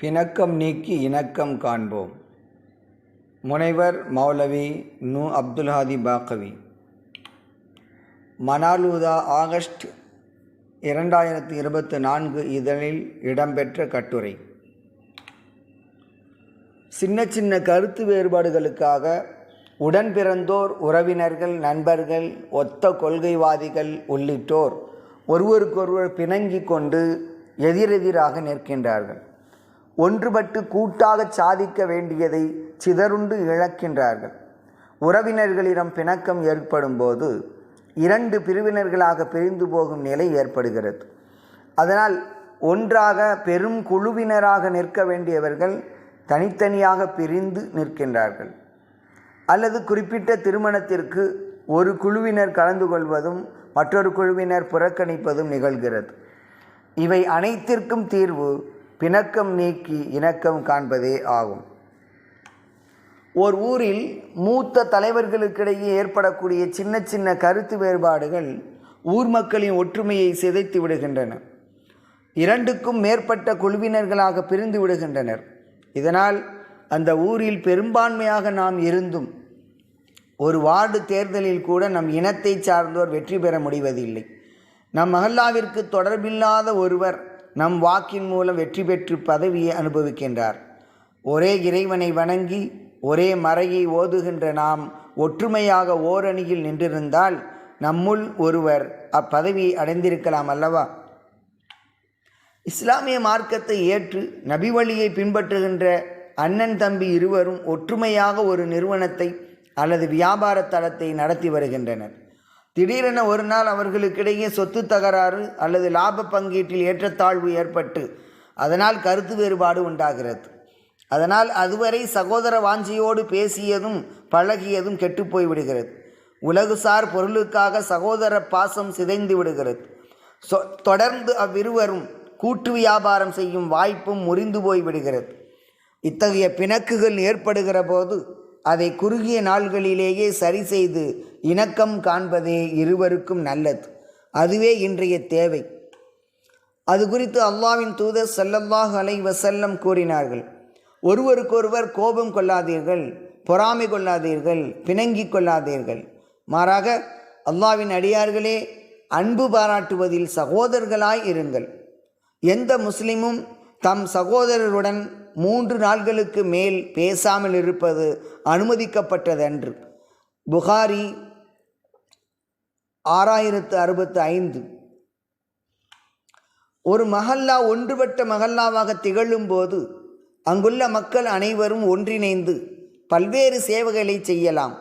பிணக்கம் நீக்கி இணக்கம் காண்போம். முனைவர் மௌலவி நு. அப்துல்ஹாதி பாக்கவி. மனாலூதா ஆகஸ்ட் இரண்டாயிரத்தி இருபத்தி நான்கு இதழில் இடம்பெற்ற கட்டுரை. சின்ன சின்ன கருத்து வேறுபாடுகளுக்காக உடன் பிறந்தோர் உறவினர்கள் நண்பர்கள் ஒத்த கொள்கைவாதிகள் உள்ளிட்டோர் ஒருவருக்கொருவர் பிணங்கிக் கொண்டு எதிரெதிராக நிற்கின்றார்கள். ஒன்றுபட்டு கூட்டாக சாதிக்க வேண்டியதை சிதறுண்டு இழக்கின்றார்கள். உறவினர்களிடம் பிணக்கம் ஏற்படும் போது இரண்டு பிரிவினர்களாக பிரிந்து போகும் நிலை ஏற்படுகிறது. அதனால் ஒன்றாக பெரும் குழுவினராக நிற்க வேண்டியவர்கள் தனித்தனியாக பிரிந்து நிற்கின்றார்கள். அல்லது குறிப்பிட்ட திருமணத்திற்கு ஒரு குழுவினர் கலந்து கொள்வதும் மற்றொரு குழுவினர் புறக்கணிப்பதும் நிகழ்கிறது. இவை அனைத்திற்கும் தீர்வு பிணக்கம் நீக்கி இணக்கம் காண்பதே ஆகும். ஓர் ஊரில் மூத்த தலைவர்களுக்கிடையே ஏற்படக்கூடிய சின்ன சின்ன கருத்து வேறுபாடுகள் ஊர் மக்களின் ஒற்றுமையை சிதைத்து விடுகின்றன. இரண்டுக்கும் மேற்பட்ட குழுவினர்களாக பிரிந்து விடுகின்றனர். இதனால் அந்த ஊரில் பெரும்பான்மையாக நாம் இருந்தும் ஒரு வார்டு தேர்தலில் கூட நம் இனத்தை சார்ந்தோர் வெற்றி பெற முடிவதில்லை. நம் மஹல்லாவிற்கு தொடர்பில்லாத ஒருவர் நம் வாக்கின் மூலம் வெற்றி பெற்று பதவியை அனுபவிக்கின்றார். ஒரே இறைவனை வணங்கி ஒரே மறையை ஓதுகின்ற நாம் ஒற்றுமையாக ஓரணியில் நின்றிருந்தால் நம்முள் ஒருவர் அப்பதவியை அடைந்திருக்கலாம் அல்லவா? இஸ்லாமிய மார்க்கத்தை ஏற்று நபி வழியை பின்பற்றுகின்ற அண்ணன் தம்பி இருவரும் ஒற்றுமையாக ஒரு நிறுவனத்தை அல்லது வியாபார தளத்தை நடத்தி வருகின்றனர். திடீரென ஒரு நாள் அவர்களுக்கிடையே சொத்து தகராறு அல்லது லாப பங்கீட்டில் ஏற்றத்தாழ்வு ஏற்பட்டு அதனால் கருத்து வேறுபாடு உண்டாகிறது. அதனால் அதுவரை சகோதர வாஞ்சியோடு பேசியதும் பழகியதும் கெட்டுப்போய் விடுகிறது. உலகுசார் பொருளுக்காக சகோதர பாசம் சிதைந்து விடுகிறது. சொ தொடர்ந்து அவ்விருவரும் கூட்டு வியாபாரம் செய்யும் வாய்ப்பும் முறிந்து போய் விடுகிறது. இத்தகைய பிணக்குகள் ஏற்படுகிற போது அதை குறுகிய நாள்களிலேயே சரி செய்து இணக்கம் காண்பதே இருவருக்கும் நல்லது. அதுவே இன்றைய தேவை. அது குறித்து அல்லாவின் தூதர் சல்லல்லாஹ் அலை வசல்லம் கூறினார்கள். ஒருவருக்கொருவர் கோபம் கொள்ளாதீர்கள் பொறாமை கொள்ளாதீர்கள் பிணங்கிக் கொள்ளாதீர்கள். மாறாக அல்லாவின் அடியார்களே அன்பு பாராட்டுவதில் சகோதரர்களாய் இருங்கள். எந்த முஸ்லிமும் தம் சகோதரருடன் மூன்று நாள்களுக்கு மேல் பேசாமல் இருப்பது அனுமதிக்கப்பட்டதன்று. புகாரி ஆறாயிரத்து அறுபத்து ஐந்து. ஒரு மஹல்லா ஒன்றுபட்ட மகல்லாவாக திகழும் போது அங்குள்ள மக்கள் அனைவரும் ஒன்றிணைந்து பல்வேறு சேவைகளை செய்யலாம்.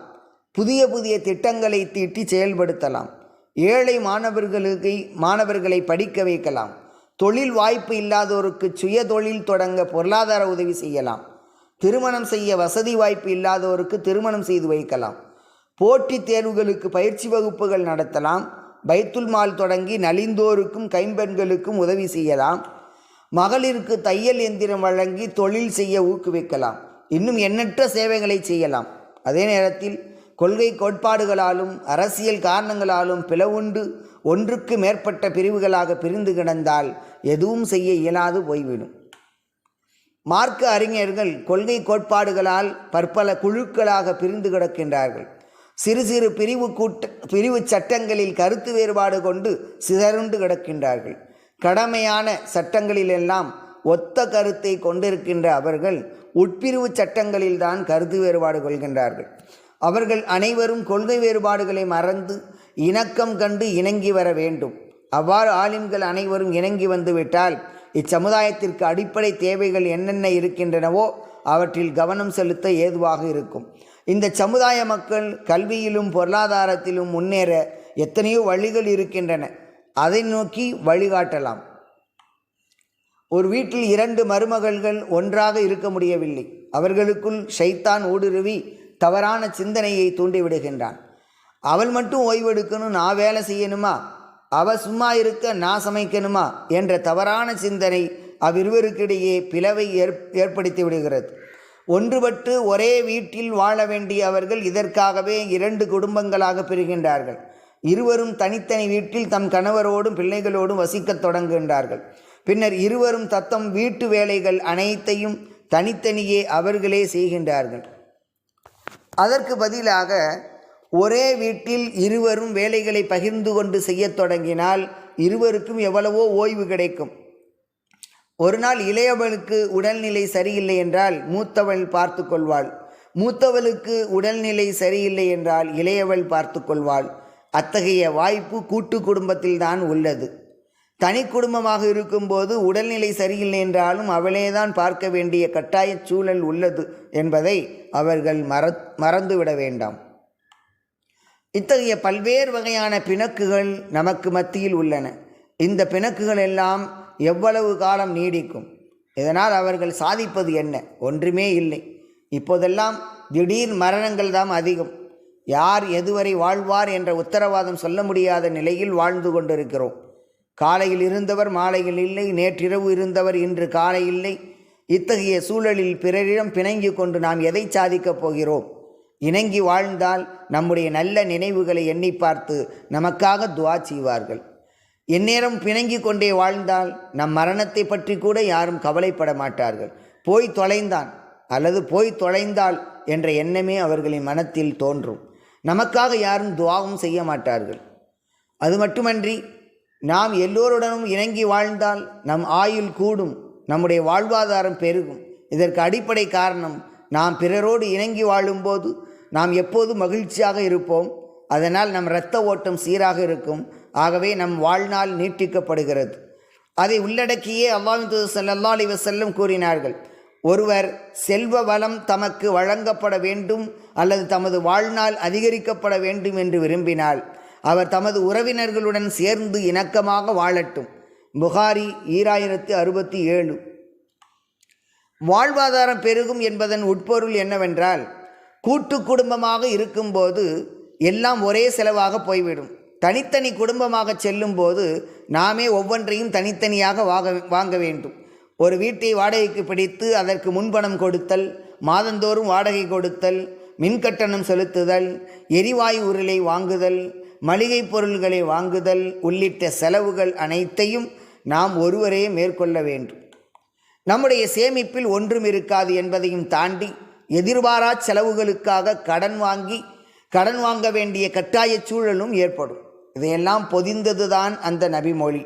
புதிய புதிய திட்டங்களை தீட்டி செயல்படுத்தலாம். ஏழை மாணவர்களுக்கு மாணவர்களை படிக்க வைக்கலாம். தொழில் வாய்ப்பு இல்லாதோருக்கு சுய தொழில் தொடங்க பொருளாதார உதவி செய்யலாம். திருமணம் செய்ய வசதி வாய்ப்பு இல்லாதோருக்கு திருமணம் செய்து வைக்கலாம். போட்டித் தேர்வுகளுக்கு பயிற்சி வகுப்புகள் நடத்தலாம். பைத்துல் மால் தொடங்கி நலிந்தோருக்கும் கைம்பெண்களுக்கும் உதவி செய்யலாம். மகளிருக்கு தையல் எந்திரம் வழங்கி தொழில் செய்ய ஊக்குவிக்கலாம். இன்னும் எண்ணற்ற சேவைகளை செய்யலாம். அதே நேரத்தில் கொள்கை கோட்பாடுகளாலும் அரசியல் காரணங்களாலும் பிளவுண்டு ஒன்றுக்கு மேற்பட்ட பிரிவுகளாக பிரிந்து கிடந்தால் எதுவும் செய்ய இயலாது போய்விடும். மார்க்க அறிஞர்கள் கொள்கை கோட்பாடுகளால் பற்பல குழுக்களாக பிரிந்து கிடக்கின்றார்கள். சிறு சிறு பிரிவு கூட்ட பிரிவு சட்டங்களில் கருத்து வேறுபாடு கொண்டு சிதறுண்டு கிடக்கின்றார்கள். கடமையான சட்டங்களிலெல்லாம் ஒத்த கருத்தை கொண்டிருக்கின்ற அவர்கள் உட்பிரிவு சட்டங்களில்தான் கருத்து வேறுபாடு கொள்கின்றார்கள். அவர்கள் அனைவரும் கொள்கை வேறுபாடுகளை மறந்து இணக்கம் கண்டு இணங்கி வர வேண்டும். அவ்வாறு ஆலிம்கள் அனைவரும் இணங்கி வந்துவிட்டால் இச்சமுதாயத்திற்கு அடிப்படை தேவைகள் என்னென்ன இருக்கின்றனவோ அவற்றில் கவனம் செலுத்த ஏதுவாக இருக்கும். இந்த சமுதாய மக்கள் கல்வியிலும் பொருளாதாரத்திலும் முன்னேற எத்தனையோ வழிகள் இருக்கின்றன. அதை நோக்கி வழிகாட்டலாம். ஒரு வீட்டில் இரண்டு மருமகள்கள் ஒன்றாக இருக்க முடியவில்லை. அவர்களுக்குள் ஷைத்தான் ஊடுருவி தவறான சிந்தனையை தூண்டிவிடுகின்றான். அவள் மட்டும் ஓய்வெடுக்கணும் நான் வேலை செய்யணுமா? அவள் சும்மா இருக்க நான் சமைக்கணுமா? என்ற தவறான சிந்தனை அவ்விருவருக்கிடையே பிளவை ஏற் ஏற்படுத்தி விடுகிறது. ஒன்றுபட்டு ஒரே வீட்டில் வாழ வேண்டிய அவர்கள் இதற்காகவே இரண்டு குடும்பங்களாக பிரிகின்றார்கள். இருவரும் தனித்தனி வீட்டில் தம் கணவரோடும் பிள்ளைகளோடும் வசிக்கத் தொடங்குகின்றார்கள். பின்னர் இருவரும் தத்தம் வீட்டு வேலைகள் அனைத்தையும் தனித்தனியே அவர்களே செய்கின்றார்கள். அதற்கு பதிலாக ஒரே வீட்டில் இருவரும் வேலைகளை பகிர்ந்து கொண்டு செய்யத் தொடங்கினால் இருவருக்கும் எவ்வளவோ ஓய்வு கிடைக்கும். ஒரு நாள் இளையவளுக்கு உடல்நிலை சரியில்லை என்றால் மூத்தவள் பார்த்து கொள்வாள் மூத்தவளுக்கு உடல்நிலை சரியில்லை என்றால் இளையவள் பார்த்து கொள்வாள் அத்தகைய வாய்ப்பு கூட்டு குடும்பத்தில்தான் உள்ளது. தனி குடும்பமாக இருக்கும்போது உடல்நிலை சரியில்லை என்றாலும் அவளேதான் பார்க்க வேண்டிய கட்டாய சூழல் உள்ளது என்பதை அவர்கள் மற மறந்துவிட வேண்டாம். இத்தகைய பல்வேறு வகையான பிணக்குகள் நமக்கு மத்தியில் உள்ளன. இந்த பிணக்குகள் எல்லாம் எவ்வளவு காலம் நீடிக்கும்? இதனால் அவர்கள் சாதிப்பது என்ன? ஒன்றுமே இல்லை. இப்போதெல்லாம் திடீர் மரணங்கள் தான் அதிகம். யார் எதுவரை வாழ்வார் என்ற உத்தரவாதம் சொல்ல முடியாத நிலையில் வாழ்ந்து கொண்டிருக்கிறோம். காலையில் இருந்தவர் மாலையில் இல்லை நேற்றிரவு இருந்தவர் இன்று காலை இல்லை. இத்தகைய சூழலில் பிறரிடம் பிணங்கி கொண்டு நாம் எதை சாதிக்கப் போகிறோம்? இணங்கி வாழ்ந்தால் நம்முடைய நல்ல நினைவுகளை எண்ணி பார்த்து நமக்காக துவா செய்வார்கள். எந்நேரம் பிணங்கி கொண்டே வாழ்ந்தால் நம் மரணத்தை பற்றி கூட யாரும் கவலைப்பட மாட்டார்கள். போய் தொலைந்தான் அல்லது போய் தொலைந்தால் என்ற எண்ணமே அவர்களின் மனத்தில் தோன்றும். நமக்காக யாரும் துவாவும் செய்ய மாட்டார்கள். அது மட்டுமன்றி நாம் எல்லோருடனும் இணங்கி வாழ்ந்தால் நம் ஆயுள் கூடும் நம்முடைய வாழ்வாதாரம் பெருகும். இதற்கு அடிப்படை காரணம் நாம் பிறரோடு இணங்கி வாழும்போது நாம் எப்போது மகிழ்ச்சியாக இருப்போம்? அதனால் நம் இரத்த ஓட்டம் சீராக இருக்கும். ஆகவே நம் வாழ்நாள் நீட்டிக்கப்படுகிறது. அதை உள்ளடக்கியே அல்லாஹின் தூதர் ஸல்லல்லாஹு செல்லும் கூறினார்கள். ஒருவர் செல்வ வளம் தமக்கு வழங்கப்பட வேண்டும் அல்லது தமது வாழ்நாள் அதிகரிக்கப்பட வேண்டும் என்று விரும்பினால் அவர் தமது உறவினர்களுடன் சேர்ந்து இணக்கமாக வாழட்டும். புகாரி ஈராயிரத்து அறுபத்தி ஏழு. வாழ்வாதாரம் பெருகும் என்பதன் உட்பொருள் என்னவென்றால் கூட்டு குடும்பமாக இருக்கும்போது எல்லாம் ஒரே செலவாக போய்விடும். தனித்தனி குடும்பமாக செல்லும்போது நாமே ஒவ்வொன்றையும் தனித்தனியாக வாங்க வாங்க வேண்டும். ஒரு வீட்டை வாடகைக்கு பிடித்து அதற்கு முன்பணம் கொடுத்தல் மாதந்தோறும் வாடகை கொடுத்தல் மின்கட்டணம் செலுத்துதல் எரிவாயு உருளை வாங்குதல் மளிகை பொருள்களை வாங்குதல் உள்ளிட்ட செலவுகள் அனைத்தையும் நாம் ஒருவரே மேற்கொள்ள வேண்டும். நம்முடைய சேமிப்பில் ஒன்றும் இருக்காது என்பதையும் தாண்டி எதிர்பாரா செலவுகளுக்காக கடன் வாங்கி கடன் வாங்க வேண்டிய கட்டாய சூழலும் ஏற்படும். இதையெல்லாம் பொதிந்ததுதான் அந்த நபிமொழி.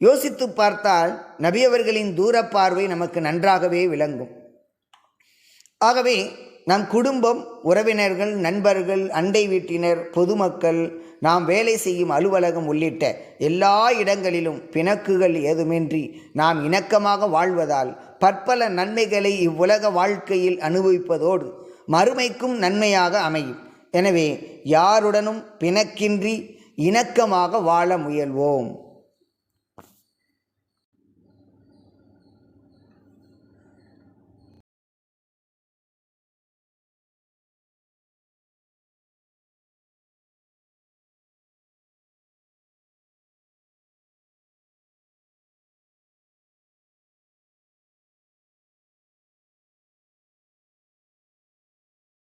யோசித்து பார்த்தால் நபி அவர்களின் தூரப்பார்வை நமக்கு நன்றாகவே விளங்கும். ஆகவே நம் குடும்பம் உறவினர்கள் நண்பர்கள் அண்டை வீட்டினர் பொதுமக்கள் நாம் வேலை செய்யும் அலுவலகம் உள்ளிட்ட எல்லா இடங்களிலும் பிணக்குகள் ஏதுமின்றி நாம் இணக்கமாக வாழ்வதால் பற்பல நன்மைகளை இவ்வுலக வாழ்க்கையில் அனுபவிப்பதோடு மறுமைக்கும் நன்மையாக அமையும். எனவே யாருடனும் பிணக்கின்றி இணக்கமாக வாழ முயல்வோம்.